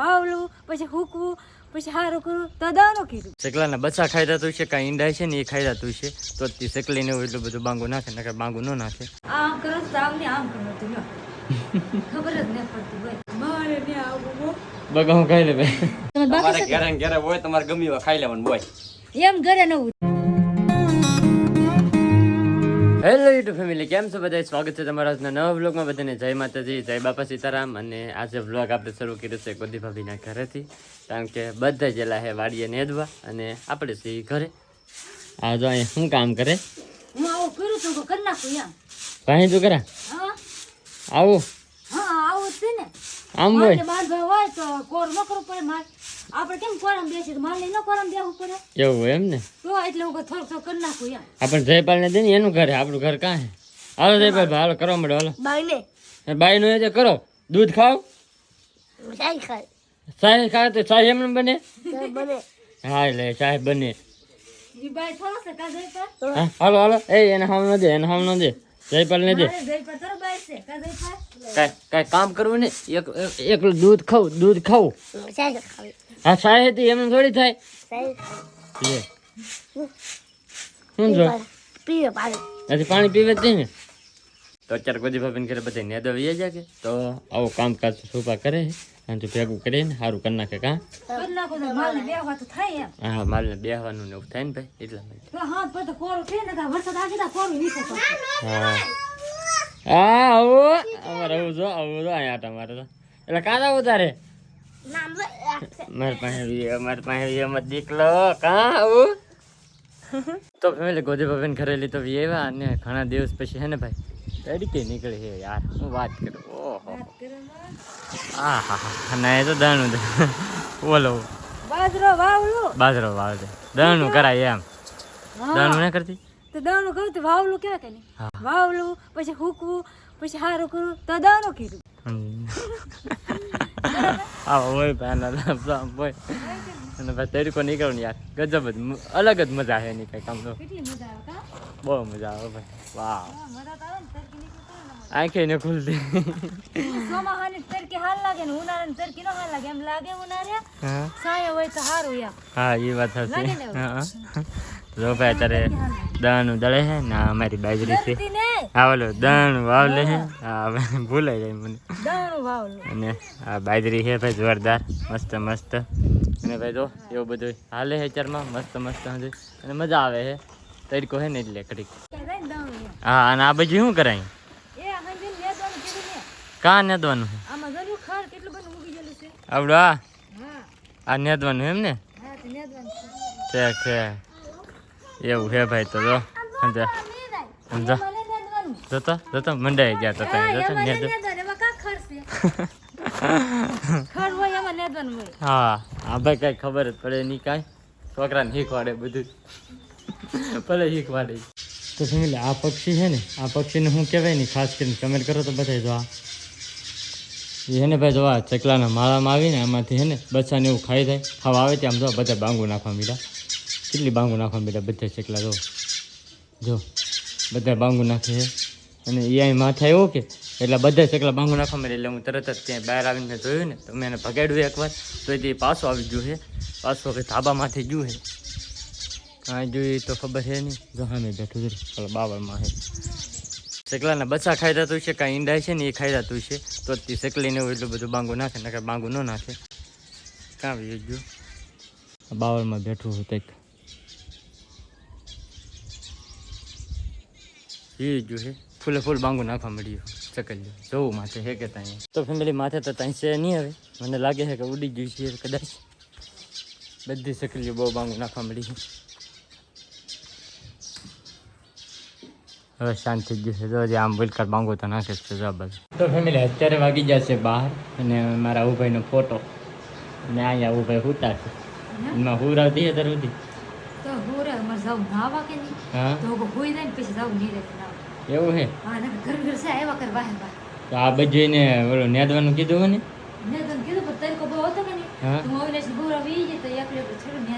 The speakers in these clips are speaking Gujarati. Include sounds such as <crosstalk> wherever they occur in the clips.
વાવલું પછી હૂકવું પછી હારું કરવું તો દાનો કીધું ચકલાના બચ્ચા ખાઈ જતું છે કાંઈ ઈંડા છે ને એ ખાઈ જતું છે. તો તે ને એવું એટલું બધું બાંગો નાખે નકર બાંગો ન નાખે. આમ કરો તો આમ ને આમ કરો તું ખબર જ નહીં પડતી ભાઈ મારે ને આવું બગા હું ખાઈ લે ભાઈ. તમારે ઘરે ઘરે હોય તમારે ગમી હોય ખાઈ લેવાનું બોય એમ ઘરે નવું હેલો યુટ્યુબ ફેમિલી કેમ છો બધા સ્વાગત છે તમારા આજના નવા વ્લોગમાં બધાને જય માતાજી જય બાપા સીતારામ. અને આજે વ્લોગ આપણે શરૂ કર્યો છે ગોદી ભાભીના ઘરેથી. કારણ કે બધા જેલા હે વાડીએ નેદવા અને આપણે સી ઘરે. આ જો અહીંયા શું કામ કરે? હું આવું કરું છું કરી નાખું એમ. પાણી તું કરા. આવું. હા આવું છે ને. આમ હોય. બાંધવા હોય તો કોર ન કરવું પડે મારે. આપણે કેમ કોરમ બેસી તો મારે ન કોરમ બેસવું પડે. એવું હોય એમ ને? તો એટલે હું થોડું થોડું કરી નાખું યાર આપણે જયપાલને દે ને એનું ઘર આપણું ઘર કાં હાલો જયપાલ ભાઈ હાલો કરવા મળે હાલો. બાઈને એ બાઈનું એ જે કરો દૂધ ખાવ? સાહેબ ખાય. તો સાહેબ એમને બને? બને. હા એટલે સાહેબ બને. બાઈ હાલો હાલો. એ એને હાવ ન દે એને હાવ ન દે. જયપાલ ને દે બાઈ કાંઈ કાંઈ કામ કરવું ને? એક એક- એકલું દૂધ ખાવ દૂધ ખાવું. સાઈ ખાવી હા ચાય હતી એમ થોડી થાય. લે. શું જો પીવે પાણી. નથી પાણી પીવે જ ને? તો અત્યારે કોઈ ભાભીને ઘરે બધા નેદો વીએ જાય કે? તો આવું કામકાજ સોફા કરે અને તું ભેગું કરીને સારું કરી નાખે કાં? કરી નાખો તો માલને બેહવા તો થાય એમ. હા માલને બેહવાનું ને એવું થાય ને ભાઈ એટલા માટે. હા હા. આવું. અમારે આવું જો આવું જો અહીંયા તમારે તો. એટલે કાં આવું તારે મારી પાસે બી અમારી પાસે એમ જ દીકલો કાં આવું? <laughs> તો ફેમિલી ગોદી ભાભીને ઘરે લીધો આવ્યા અને ઘણા દિવસ પછી હે ને ભાઈ? તરીકે નીકળી છે યાર હું વાત કરું? ઓહો. હા હા અને એ તો દાણું. બોલો. બાજરો વાવલો. બાજરો વાવે છે દાણું કરાય એમ. દાણું ના કરતી? તો દાણું કહું તો વાવલું ક્યાં કે વાવલું પછી હૂકવું પછી હારું કરું તો દાણું કીધું. હમ. આ હોય પહેલા હોય. અને ભાઈ તરીકો નીકળો ને યાર. ગજબ જ અલગ જ મજા છે એની કઈ કામ તો. આવે બહુ મજા આવે ભાઈ. વાહ આવે આંખે ને ખુલતી. ચોમાહાની તરકી હાલ લાગે ને ઉનાળાની તરકી નો હાલ લાગે. એમ લાગે ઉનાળે. હા. સાયા હોય તો સારું એમ હા એ વાત હશે હા. જો ભાઈ અત્યારે દાણું દળે છે ને અમારી બાજરી છે. આવેલો દણ વાવલે છે. હા હવે ભૂલાઈ જાય મને. અને આ બાજરી છે ભાઈ જોરદાર મસ્ત મસ્ત. અને ભાઈ જો એવું બધું હાલે છે ચારમાં મસ્ત મસ્ત હજુ. અને મજા આવે છે. તરીકો છે ને એટલે કડીક હા અને આ બાજુ શું કરાય? કાં નેદવાનું? છે. આવડું આ? આ નેદવાનું એમ ને? છે. છે એવું છે ભાઈ તો જો સમજા સમજા જતો જતો મંડાઈ ગયા તો તમે જતો હા <laughs> હા ભાઈ કઈ ખબર જ પડે નહીં કાંઈ. છોકરાને શીખવાડે બધું. ભલે શીખવાડે. તો ફેમિલી આ પક્ષી છે ને આ પક્ષીને શું કહેવાય ને ખાસ કરીને કમેન્ટ કરો તો બધા જો આ. એ ને ભાઈ જો આ ચકલાના માળામાં આવીને આમાંથી હે ને બચ્ચાને એવું ખાઈ જાય. ખાવા આવે ત્યાં આમ જો બધા બાંગુ નાખવા મીડા. કેટલી બાંગુ નાખવા બેટા? બધા ચકલા જો. જો. બધા બાંગુ નાખે છે. અને એ અહીં માથા આવ્યો કે? એટલે બધા ચકલા બાંગુ નાખવા મળે એટલે હું તરત જ ત્યાં બહાર આવીને જોયું ને, તો મેં એને ભગાડ્યું એકવાર. તો એ પાછો આવી ગયું છે. પાછો કે ધાબામાંથી ગયું છે. કાંઈ જોયું તો ખબર છે નહીં. જો હા મેં બેઠું છે પેલા બાવળમાં છે. ચકલાના બચ્ચા ખાઈ જતું છે, કાંઈ ઈંડા છે ને એ ખાઈ જતું છે. તો તે ચકલીને એવું એટલું બધું બાંગું નાખે, નકર બાંગુ ન નાખે. કાં આવી ગયું. બાવળમાં બેઠું હતું કંઈક એ જો છે ફૂલે ફૂલ બાંગુ નાખવા મળ્યું. ચકલ્યું. જોવું માથે હે કે ત્યાં. તો ફેમિલી માથે તો ત્યાં છે નહીં હવે. મને લાગે છે કે ઉડી ગયું છે કદાચ. બધી ચકલીઓ બહુ બાંગુ નાખવા મળી. છે હવે શાંત થઈ ગયું છે. જો હજી આમ બોલકર બાંગુ તો નાખે જ છે જો તો ફેમિલી અત્યારે વાગી ગયા છે બહાર અને મારા ઉભાઈનો ફોટો અને અહીંયા ઉભાઈ હુતા છે. એમાં હુરાવતી છે તાર સુધી? તો હુરા મારે જાવ ના વાગે નહીં. હા? તો હું હોઈ જાય પછી જાવ નહીં રહે એવું છે ને તો આ બધું ઓલું નેદવાનું કીધું હોય ને? ને કીધું પણ તરીકો બહુ હતો કે તો અવિનાશ ગોરા વી જાય તો એકલે એકલે છોડું ને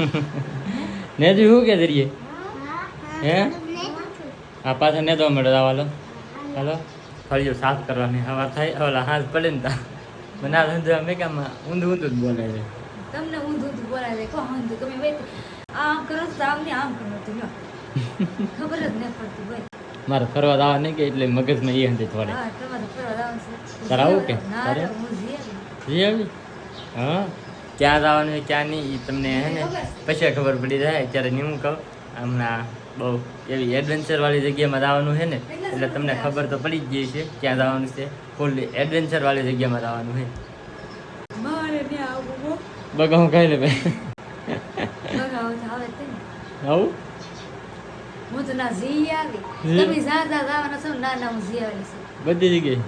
<laughs> નેદું શું કે દરિયે? હે? આ પાછા નેદવા મળે હાલો. હાલો. ફળિયું સાફ કરવાની હવા થાય ઓલા હાથ પડે ને તા મને આ ધંધો મેં કેમ ઊંધું ઊંધું જ બોલાય છે. તમને ઊંધું ઊંધું બોલાય છે કહો ઊંધું. તમે ભાઈ આમ કરો તો આમ ને આમ કરો તો ખબર જ પડતી ભાઈ મારે ફરવા જવા નહીં કે એટલે મગજમાં એ હંતે થોડે તારે આવું કે? તારે? જઈ આવી. હા? ક્યાં જવાનું છે ક્યાં નહીં એ તમને હે ને પછી ખબર પડી જાય. અત્યારે નહીં હું કહું હમણાં બહુ એવી એડવેન્ચરવાળી જગ્યામાં જવાનું છે ને એટલે તમને ખબર તો પડી જ ગઈ છે ક્યાં જવાનું છે. ફૂલ એડવેન્ચરવાળી જગ્યામાં જવાનું છે. હું ખાઈ લે ભાઈ. આવું? હું તો ના જઈ આવી. જી. તમે જા જા જવાના છો ના ના હું છું. બધી જગ્યાએ?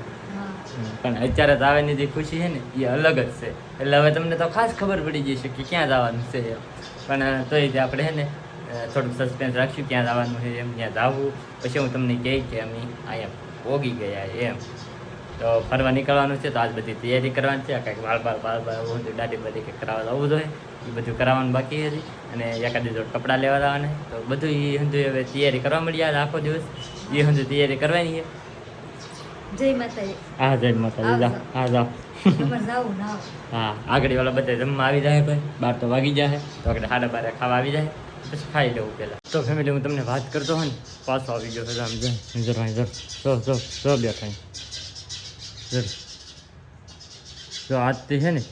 પણ અત્યારે જવાની જે ખુશી છે ને એ અલગ જ છે. એટલે હવે તમને તો ખાસ ખબર પડી જશે કે ક્યાં જવાનું છે એમ. પણ તોય એ આપણે છે ને થોડુંક સસ્પેન્સ રાખશું ક્યાં જવાનું છે એમ ત્યાં જવું. પછી હું તમને કહી કે અમે અહીંયા પોગી ગયા એમ. તો ફરવા નીકળવાનું છે તો આજ બધી તૈયારી કરવાની છે. કાંઈક વાળ બાળ બાળ હું દાઢી બધી કંઈક કરાવવા જવું જોઈએ. એ બધું કરાવવાનું બાકી હતી અને એકાદ દિવસ કપડાં લેવા લાવવાના તો બધું એ હંધુ હવે તૈયારી કરવા મળી આજે આખો દિવસ. એ હંધુ તૈયારી કરવાની છે. જય માતાજી. હા જય માતાજી. જા હા આવે. હા આગળ વાળા બધા જમવા આવી જાય ભાઈ. બાર તો વાગી જાય. તો આગળ સાડા બારે ખાવા આવી જાય. પછી ખાઈ લેવું પહેલાં. તો ફેમિલી હું તમને વાત કરતો હોય ને પાછો આવી ગયો આમ જો નજર ભાઈ જર જો જો જો બે ખાઈ જર. જો આજથી છે ને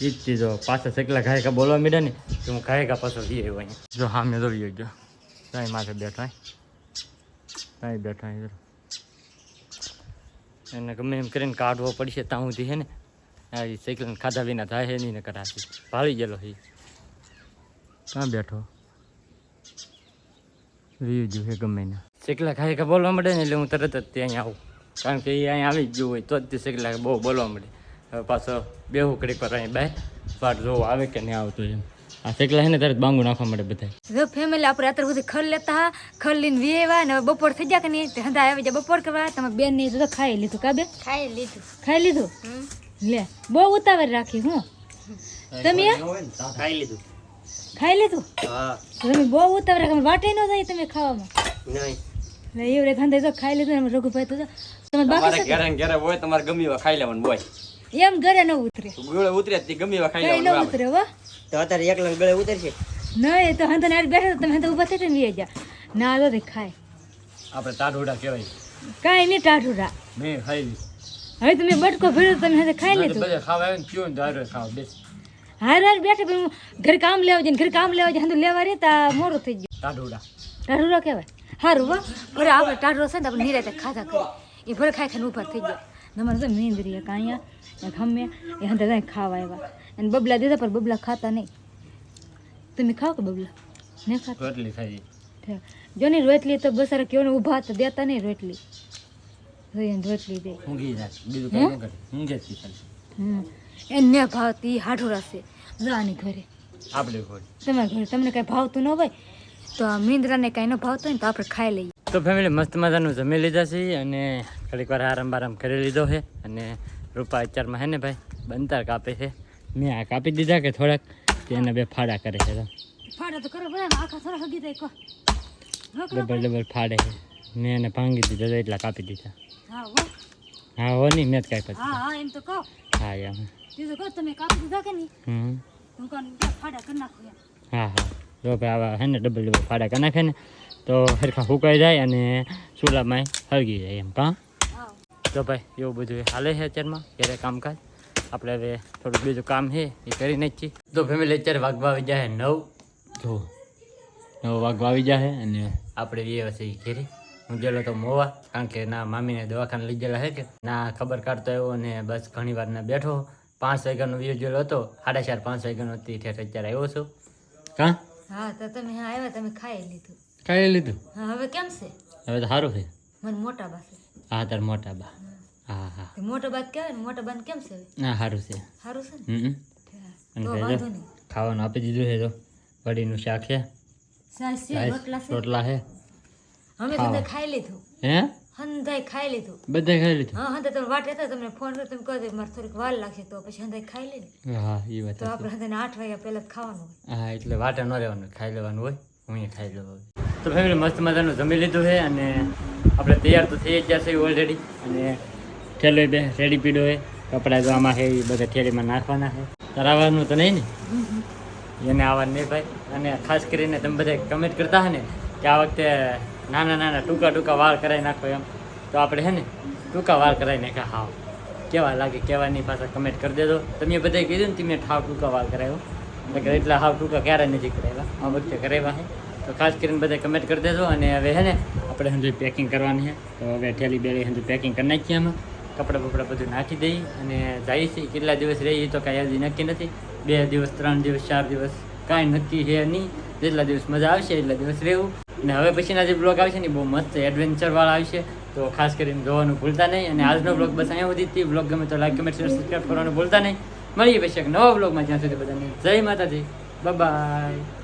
એ જ ચીજો પાછા સેકલા ખાય કા બોલવા મીડે ને તો હું ખાય કા પાછો જઈ આવ્યો અહીંયા. જો હા મેં જોઈ ગયો ત્યાં માથે બેઠા ત્યાં બેઠા એને ગમે એમ કરીને કાઢવો પડશે ત્યાં સુધી છે ને. આ એ સાયકલ ખાધા વિના થાય નહીં ને કરાતી ભાળી ગયેલો એ. ક્યાં બેઠો? રહી જો હે ગમે ને સેકલા ખાઈ કે બોલવા મળે ને એટલે હું તરત જ ત્યાં આવું. કારણ કે એ અહીંયા આવી જ ગયું હોય તો જ તે સેકલા બહુ બોલવા મળે હવે પાછો બે કડીક પર અહીં બે વાટ જોવો આવે કે નહીં આવતો એમ. આ શેકલા છે ને તરત બાંગુ નાખવા માટે બધા જો ફેમિલી આપણે અત્યારે સુધી ખલ લેતા ખલ લઈને વેવા ને બપોર થઈ ગયા કે નહીં? તે હંધા આવી જાય બપોર કરવા. તમે બેન ને તો ખાઈ લીધું કાબે ખાઈ લીધું. ખાઈ લીધું? લે બહુ ઉતાવળ રાખી હું. તમે ખાઈ લીધું. ખાઈ લીધું? હા. તમે બહુ ઉતાવળ રાખી. વાટે ન જાય તમે ખાવામાં. નહીં. એટલે એવી હંધા જો ખાઈ લીધું ને રઘુભાઈ તો તમે તમારે બાકી ઘરે ઘરે હોય તમારે ગમે એવા ખાઈ લેવાનું બોય? એમ ઘરે ન ઉતરે. ગળે ઉતરે તે ગમે એવા ખાઈ ન ઉતરે હો. તો અત્યારે એકલા ગળે ઉતરશે નહીં તો હંધા નાર બેઠો તમે તો ઊભા થઈને જા ના લો રે ખાય. આપણે તાડોડા કહેવાય. કાંઈ નહીં ટાઢું રા મેં ખાઈ લીધું. હવે તમે બટકો ભેળો તમે હવે ખાઈ લીધું ખાવા આવે ને પીવું ને ખાવા બેસ. હાર હાર બેઠે પણ હું ઘરે કામ લેવા જઈને ઘર કામ લેવા જઈને હંધું લેવા રે તા મોરું થઈ ગયું. તાડોડા ટાઢુરા કહેવાય. સારું વા ભલે આપણે ટાઢુરો છે ને તો આપણે નિરાતે ખાધા કરી એ ભલે ખાઈ ખાઈને ઊભા થઈ ગયા. નમર તો મેંદરી કાંયા ખમે એ અંદર ખાવા આવ્યા અને બબલા દીધા પણ બબલા ખાતા નહીં. તમે ખાઓ કે બબલા? ને ખાતા? રોટલી ખાઈ. જો ને રોટલી તો બસારા કેવો ને ઊભા તો દેતા નહીં રોટલી. રોટલી દે. ઊંઘી જાય. બીજું? કાંઈ કરે. ઊંઘે છે હમ. એને ભાવતી હાઢોરા છે રાની ઘરે. આપણે ઘરે. તમારા ઘરે તમને કાંઈ ભાવતું ન હોય તો આ મીંદરાને કાંઈ ન ભાવતું હોય ને તો આપણે ખાઈ લઈએ. તો ફેમિલી મસ્ત મજાનું જમી લીધા છે અને ઘડીક વાર આરામ બારામ કરી લીધો છે અને રૂપા અત્યારમાં હે ને ભાઈ બનતા કાપે છે. મેં આ કાપી દીધા કે થોડાક તેને બે ફાડા કરે છે તો. ફાડા તો કરો બધા આખા થોડા હગી જાય કહો. ડબલ ડબલ ફાડે છે. મેં એને ભાંગી દીધા એટલા કાપી દીધા. હા હો. હા હો નહીં મેં જ કાંઈ પછી હા હા એમ તો કહો. હા એમ. બીજું કહો તમે કાપી દીધા કે નહીં? હમ. હું કહું ફાડા કરી નાખું હા હા. જો ભાઈ આવા હે ને ડબલ ડબલ ફાડા કરી નાખે ને તો સરખા ફૂંકાઈ જાય અને ચૂલામાં હળગી જાય એમ કાં? તો ભાઈ એવું બધું હાલે છે અત્યારમાં ઘરે કામકાજ. આપણે હવે થોડુંક બીજું કામ છે એ કરીને જ છીએ તો ફેમિલી અત્યારે વાગવા આવી જાય નવ. જો નવ વાગવા આવી જાય અને આપણે એ હશે ઘેરે. હું ગયેલો તો મોવા કારણ કે ના મામીને દવાખાને લઈ ગયેલા છે કે ના ખબર કાઢતો આવ્યો અને બસ ઘણી વાર ના બેઠો. પાંચ વાગ્યાનો વ્યૂ જોયેલો હતો સાડા ચાર પાંચ વાગ્યાનો હતી ઠેઠ અત્યારે આવ્યો છું. કાં? હા તો તમે હા આવ્યા તમે ખાઈ લીધું. ખાઈ લીધું? હવે કેમ છે? હવે તો સારું છે. મને મોટા છે હા તાર મોટા બા. હા હા. મોટો બા કહેવાય ને મોટા બાને કેમ છે? ના સારું છે. સારું છે ને? હમ તો ખાવાનું આપી દીધું છે તો વડીનું શાક છે. રોટલા છે. અમે. તમને ખાઈ લીધું. હે? હંધાઈ ખાઈ લીધું. બધા ખાઈ લીધું? હા હંધા તમે વાટે હતા તમને ફોન કર્યો તમે કહો મારે થોડીક વાર લાગશે તો પછી હંધાઈ ખાઈ લે હા એ વાત તો આપણે હંધાઈને આઠ વાગ્યા પહેલા જ ખાવાનું હોય. હા એટલે વાટે ન રહેવાનું ખાઈ લેવાનું હોય હું ખાઈ લેવાનું તો ફેમિલી મસ્ત મજાનું જમી લીધું છે અને આપણે તૈયાર તો થઈ જ છે ઓલરેડી અને ઠેલો બે રેડી પીડો એ કપડાં તો આમાં છે, એ બધા ઠેલીમાં નાખવાના છે. તરાવવાનું તો નહીં ને? એને આવવાનું નહીં ભાઈ. અને ખાસ કરીને તમે બધા કમેન્ટ કરતા હે ને કે આ વખતે નાના નાના ટૂંકા ટૂંકા વાળ કરાવી નાખો એમ. તો આપણે છે ને ટૂંકા વાળ કરાવી નાખ્યા હાવ. કેવા લાગે કેવા નહીં પાછા કમેન્ટ કરી દેજો. તમે બધાએ કીધું ને તમે હાવ ટૂંકા વાળ કરાવ્યો એટલે એટલા હાવ ટૂંકા ક્યારે નથી કરાવ્યા. આ વખતે કરાવ્યા છે. તો ખાસ કરીને બધા કમેન્ટ કરી દેજો. અને હવે છે ને આપણે હજુ પેકિંગ કરવાની છે. તો હવે ઠેલી બેલી હજુ પેકિંગ કરી નાખીએ અમે કપડાં બપડા બધું નાખી દઈએ અને જઈએ છીએ કેટલા દિવસ રહીએ તો કાંઈ હજી નક્કી નથી. બે દિવસ, ત્રણ દિવસ, ચાર દિવસ કાંઈ નક્કી છે નહીં. જેટલા દિવસ મજા આવશે એટલા દિવસ રહેવું. અને હવે પછીના જે બ્લોગ આવશે ને બહુ મસ્ત એડવેન્ચરવાળા આવશે. તો ખાસ કરીને જોવાનું ભૂલતા નહીં. અને આજનો બ્લોગ બસ અહીંયા સુધી બ્લોગ ગમે તો લાઈક કમેન્ટ શેર સબસ્ક્રાઈબ કરવાનું ભૂલતા નહીં. મળીએ પછી એક નવા બ્લોગમાં જ્યાં સુધી બધાને જય માતાજી. બાય